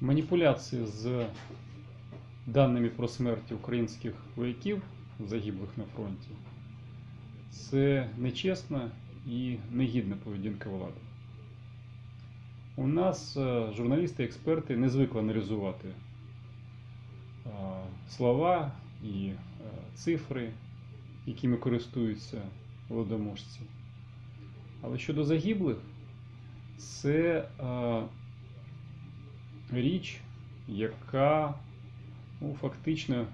Маніпуляції з даними про смерті українських вояків, загиблих на фронті, це нечесна і негідна поведінка влади. У нас е, журналісти, експерти не звикли аналізувати е, слова і е, цифри, якими користуються владоможці. Але щодо загиблих, це річ, яка ну, фактично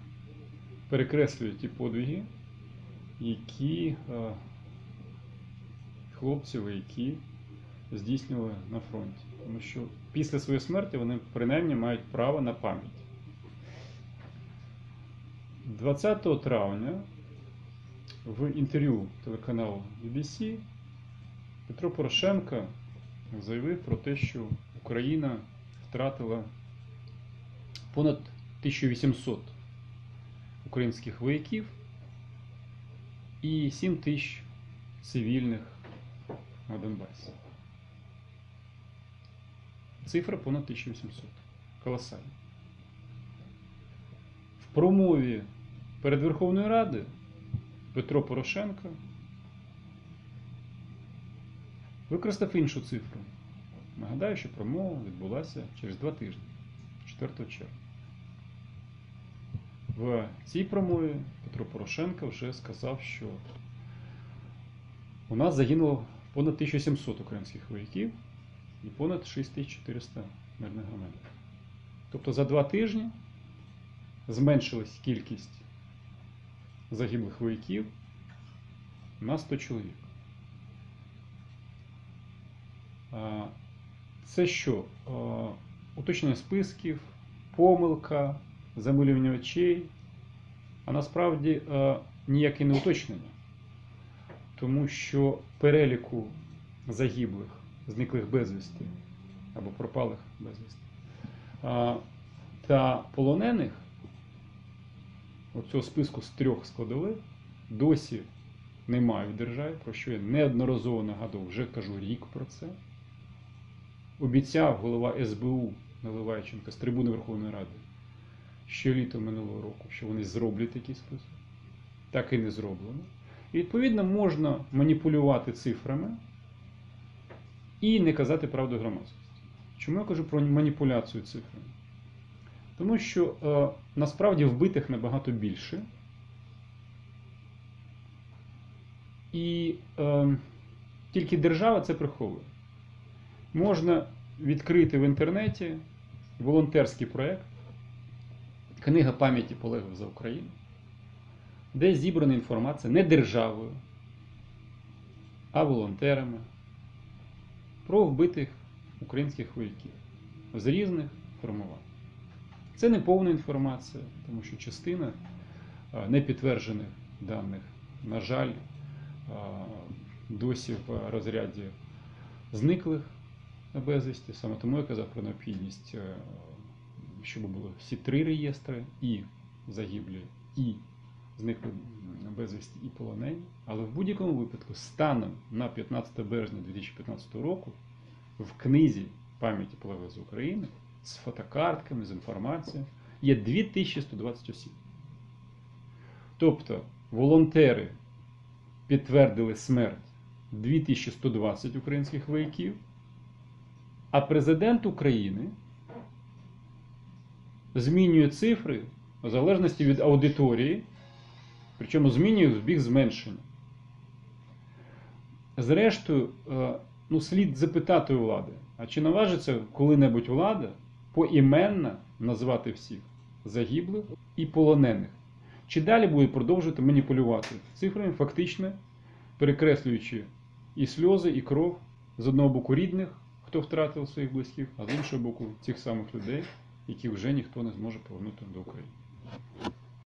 перекреслює ті подвиги, які е, хлопці, вояки здійснювали на фронті. Тому що після своєї смерті вони принаймні мають право на пам'ять. 20 травня в інтерв'ю телеканалу BBC Петро Порошенко заявив про те, що Україна втратила понад 1800 українських вояків і 7 тисяч цивільних на Донбасі. Цифра понад 1800. Колосально. В промові перед Верховною Радою Петро Порошенко використав іншу цифру. Нагадаю, що промова відбулася через два тижні, 4 червня. В цій промові Петро Порошенко вже сказав, що у нас загинуло понад 1700 українських вояків і понад 6400 мирних громадян. Тобто за два тижні зменшилась кількість загиблих вояків на 100 чоловік. Це що? Уточнення списків, помилка, замилювання очей, а насправді ніяке не уточнення. Тому що переліку загиблих, зниклих безвісти або пропалих безвісти та полонених оцього списку з трьох складових досі немає в державі, про що я неодноразово нагадував, вже кажу рік про це. Обіцяв голова СБУ Наливайченко з трибуни Верховної Ради ще літом минулого року, що вони зроблять такий список. Так і не зроблено. І відповідно можна маніпулювати цифрами і не казати правду громадськості. Чому я кажу про маніпуляцію цифрами? Тому що е, насправді вбитих набагато більше. І е, тільки держава це приховує. Можна відкрити в інтернеті волонтерський проєкт Книга пам'яті полеглих за Україну, де зібрана інформація не державою, а волонтерами про вбитих українських вояків з різних формувань. Це не повна інформація, тому що частина непідтверджених даних, на жаль, досі в розряді зниклих безвісті. Саме тому я казав про необхідність, е, щоб було всі три реєстри, і загиблі, і зникли безвісті, і полонені. Але в будь-якому випадку, станом на 15 березня 2015 року, в книзі пам'яті полеглих з України з фотокартками, з інформацією є 2120 осіб. Тобто волонтери підтвердили смерть 2120 українських вояків, а президент України змінює цифри в залежності від аудиторії, причому змінює в бік зменшення. Зрештою, е, ну, слід запитати у влади, а чи наважиться коли-небудь влада поіменно назвати всіх загиблих і полонених? Чи далі буде продовжувати маніпулювати цифрами, фактично перекреслюючи і сльози, і кров з одного боку рідних, хто втратив своїх близьких, а з іншого боку, тих самих людей, яких вже ніхто не зможе повернути до України.